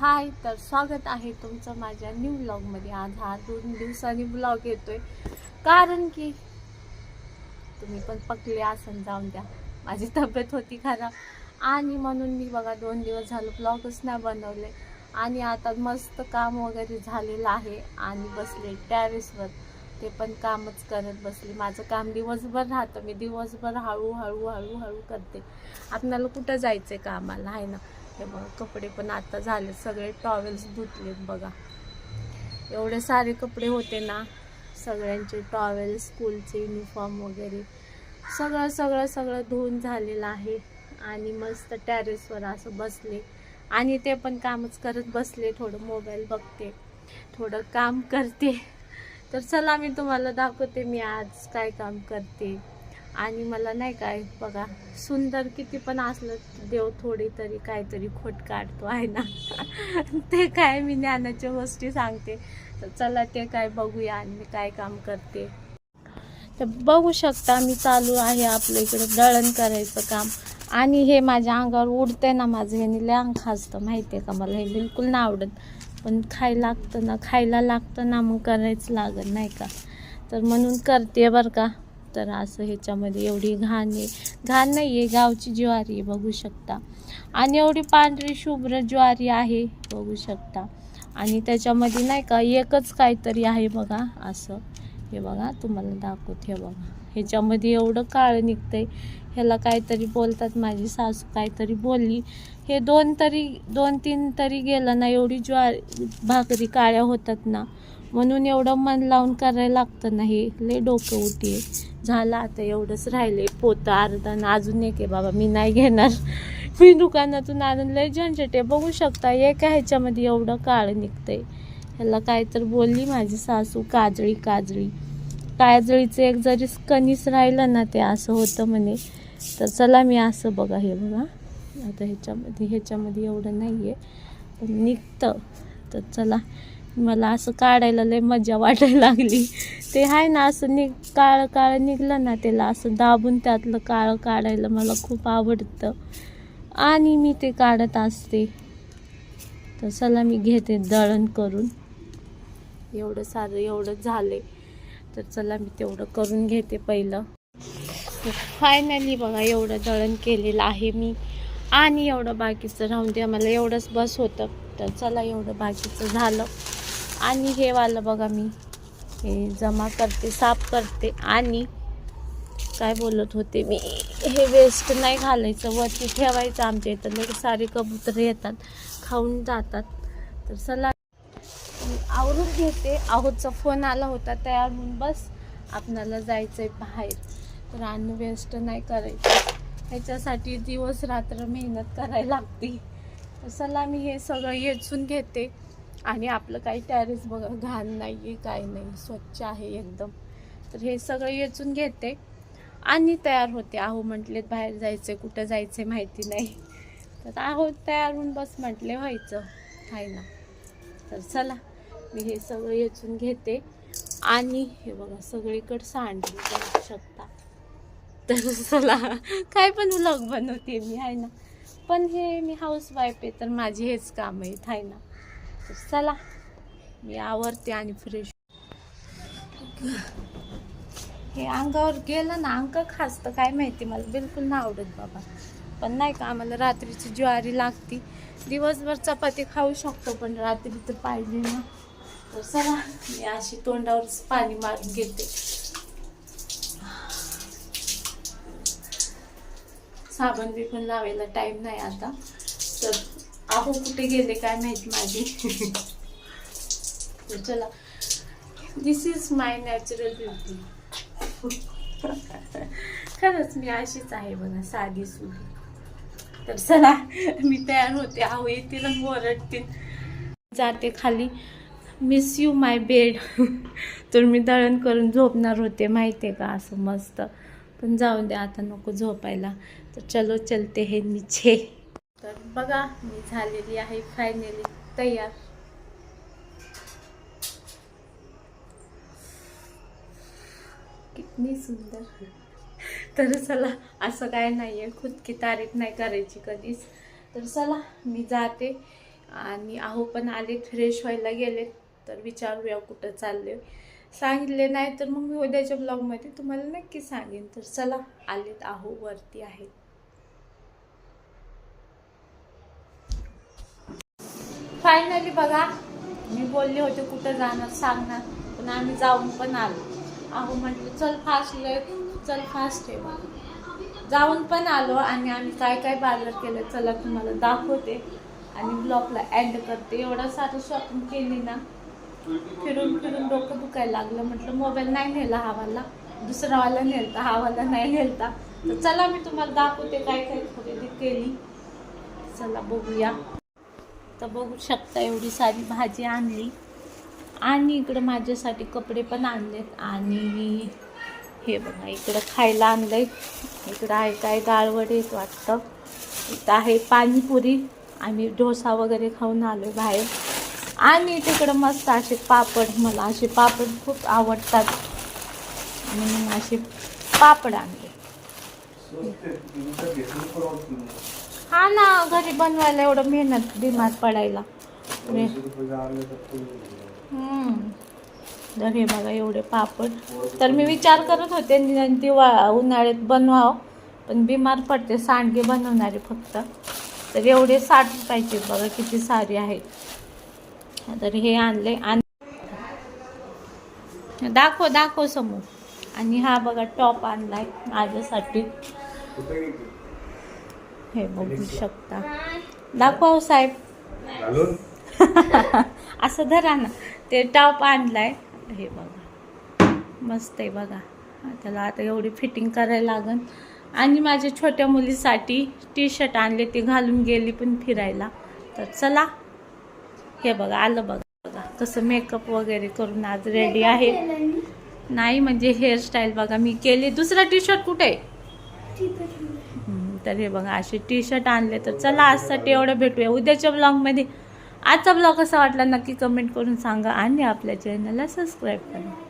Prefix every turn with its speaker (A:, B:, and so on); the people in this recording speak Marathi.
A: हाय तर स्वागत आहे तुमचं माझ्या न्यू ब्लॉगमध्ये आज हा दोन दिवसांनी ब्लॉग येतोय. कारण की तुम्ही पण पकले आसन जाऊन द्या. माझी तब्येत होती खराब. आणि म्हणून मी बघा दोन दिवस झालं ब्लॉगच नाही बनवले. आणि आता मस्त काम वगैरे झालेलं आहे. आणि बसले टॅरेसवर ते पण कामच करत बसले. माझं काम दिवसभर राहतं. मी दिवसभर हळूहळू हळूहळू करते. आपल्याला कुठं जायचं आहे कामाला? आहे ना. हे बघा कपडे पण आता झाले सगळे टॉवेल्स धुतलेत बघा. एवढे सारे कपडे होते ना सगळ्यांचे टॉवेल स्कूलचे युनिफॉर्म वगैरे सगळं सगळं सगळं धुवून झालेलं आहे. आणि मस्त टॅरेसवर असं बसले. आणि ते पण कामच करत बसले थोडं मोबाईल बघते थोडं काम करते. तर चला मी तुम्हाला दाखवते मी आज काय काम करते. आणि मला नाही काय बघा सुंदर किती पण असलं देव थोडी तरी काहीतरी खोट काढतो आहे ना? ते काय मी ज्ञानाच्या गोष्टी सांगते. तर चला ते काय बघूया आणि मी काय काम करते. तर बघू शकता मी चालू आहे आपल्या इकडे दळण करायचं काम. आणि हे माझ्या अंगावर उडते ना माझं हे लय खाजतं माहिती आहे का मला? हे बिलकुल नाही आवडत. पण खायला लागतं ना खायला लागतं ना मग करायचं लागत नाही का? तर म्हणून करते बरं का. तर असं ह्याच्यामध्ये एवढी घाण आहे. घाण नाही आहे गावची ज्वारी आहे बघू शकता. आणि एवढी पांढरी शुभ्र ज्वारी आहे बघू शकता. आणि त्याच्यामध्ये नाही का एकच काहीतरी आहे बघा असं. हे बघा तुम्हाला दाखवते हे बघा. ह्याच्यामध्ये एवढं काळं निघतंय. ह्याला काहीतरी बोलतात माझी सासू काहीतरी बोलली. हे दोन तरी दोन तीन तरी गेलं ना एवढी ज्वारी भाकरी काळ्या होतात ना. म्हणून एवढं मन लावून करायला लागतं ना हे. लय डोकं उठी आहे झालं आता एवढंच राहिले. पोतं अर्धन अजून एक आहे बाबा मी नाही घेणार. मी दुकानातून आणून लय झंझट आहे. बघू शकता एका ह्याच्यामध्ये एवढं काळं निघतंय. ह्याला काय तर बोलली माझी सासू काजळी काजळी. काजळीचं एक जरी कणीस राहिलं ना ते असं होतं म्हणे. तर चला मी असं बघा हे बघा. आता ह्याच्यामध्ये ह्याच्यामध्ये एवढं नाही आहे पण निघतं. तर चला. मला असं काढायला लय मजा वाटायला लागली. ते आहे ना असं निघ काळं काळं निघलं ना त्याला असं दाबून त्यातलं काळं काढायला मला खूप आवडतं. आणि मी ते काढत असते. तर चला मी घेते दळण करून. एवढं सारं एवढं झाले तर चला मी तेवढं करून घेते पहिलं. फायनली बघा एवढं दळण केलेलं आहे मी. आणि एवढं बाकीचं राहून द्या मला एवढंच बस होतं. तर चला एवढं बाकीचं झालं. आणि हे वालं बघा मी. हे जमा करते साफ करते आणि काय बोलत होते मी? हे वेस्ट नाही घालायचं वरती ठेवायचं आमच्या इथं. लगे सारे कबूतर येतात खाऊन जातात. तर चला. आवरून घेते. आहोतचा फोन आला होता तयार होऊन बस. आपणाला जायचं आहे बाहेर. तर अन्न वेस्ट नाही करायचं. ह्याच्यासाठी दिवस रात्र मेहनत करायला लागते. तर चला मी हे सगळं येचून घेते. आणि आपलं काही टॅरेस बघा घाण नाही आहे काय नाही स्वच्छ आहे एकदम. तर हे सगळं येचून घेते आणि तयार होते. आहो म्हटलेत बाहेर जायचं कुठं जायचं माहिती नाही. तर आहो तयार होऊन बस म्हटले व्हायचं. आहे ना. तर चला मी हे सगळं येचून घेते. आणि हे बघा सगळीकडे सांडली जाऊ शकता. तर चला काय पण व्लॉग बनवते मी आहे ना. पण हे मी हाऊस वाईफ आहे तर माझी हेच काम आहेत आहे ना. तर चला. मी आवरते आणि फ्रेश हे अंगावर गेलं ना अंक खासतं काय माहिती मला बिलकुल नाही आवडत बाबा. पण नाही का आम्हाला रात्रीची ज्वारी लागती. दिवसभर चपाती खाऊ शकतो पण रात्री तर पाहिजे ना. तर चला मी अशी तोंडावरच पाणी मारून घेते. साबण बी लावायला टाइम नाही आता. तर अहो कुठे गेले काय माहीत माझी? चला. This is my natural beauty खरंच मी अशीच आहे बघा साधी सुधी तर चला मी तयार होते. आहो येतील आणि ओरडतील. जाते खाली. मिस यू माय बेड तर मी दळण करून झोपणार होते माहिती आहे का? असं मस्त. पण जाऊ दे आता नको झोपायला. तर चलो चलते हे नीचे. तर बघा मी झालेली आहे फायनली तयार. कितनी सुंदर. तर चला असं काय नाही आहे खुद की तारीफ नाही करायची कधीच. तर चला मी जाते. आणि आहो पण आले फ्रेश व्हायला गेले तर विचारूया कुठं चालले सांगितले नाही तर मग मी उद्याच्या ब्लॉगमध्ये तुम्हाला नक्की सांगेन. तर चला आलेत आहो वरती आहेत. फायनली बघा मी बोलले होते कुठं जाणार सांगणार पण आम्ही जाऊन पण आलो. अहो म्हटलं चल फास्ट लय चल फास्ट आहे बघा. जाऊन पण आलो आणि आम्ही काय काय बाजार केलं चला तुम्हाला दाखवते आणि ब्लॉगला एंड करते. एवढं सारं शॉपिंग केली ना फिरून फिरून डोकं दुखायला लागलं. म्हटलं मोबाईल नाही नेला हावाला दुसरावाला नेलता हावाला नाही नेलता. तर चला मी तुम्हाला दाखवते काय काय खरेदी केली. चला बघूया. तर बघू शकता एवढी सारी भाजी आणली. आणि इकडं माझ्यासाठी कपडे पण आणलेत. आणि हे बघा इकडं खायला आणलंय. इकडं आहे काय गाळवड येत वाटतं. इथं आहे पाणीपुरी आम्ही डोसा वगैरे खाऊन आलो बाहेर. आणि तिकडं मस्त असे पापड मला असे पापड खूप आवडतात. म्हणून असे पापड आणले. हा ना घरी बनवायला एवढं मेहनत बिमार पडायला. तर हे बघा एवढे पापड. तर मी विचार करत होते नि- दिवा उन्हाळ्यात बनवावं पण बिमार पडते सांडगे बनवणारे फक्त. तर एवढे साठ रुपयाचे बघा किती सारे आहेत. तर हे आणले आणि दाखव दाखव समोर. आणि हा बघा टॉप आणलाय माझ्यासाठी. हे बघू शकता. दाखव साहेब. असं धरा ना. ते टॉप आणलाय. हे बघा. मस्त आहे बघा. त्याला आता एवढी फिटिंग करायला लागन. आणि माझ्या छोट्या मुलीसाठी टी शर्ट आणले ते घालून गेली पण फिरायला. तर चला. हे बघा आलं बघा. बघा कसं मेकअप वगैरे करून आज रेडी आहे. नाही म्हणजे हेअरस्टाईल बघा मी केली. दुसरा टी शर्ट कुठे? आहे तर हे बघा असे टी शर्ट आणले तर चला आजसाठी एवढं भेटूया. उद्याच्या ब्लॉगमध्ये आजचा ब्लॉग कसा वाटला नक्की कमेंट करून सांगा आणि आपल्या चॅनलला सबस्क्राईब करा.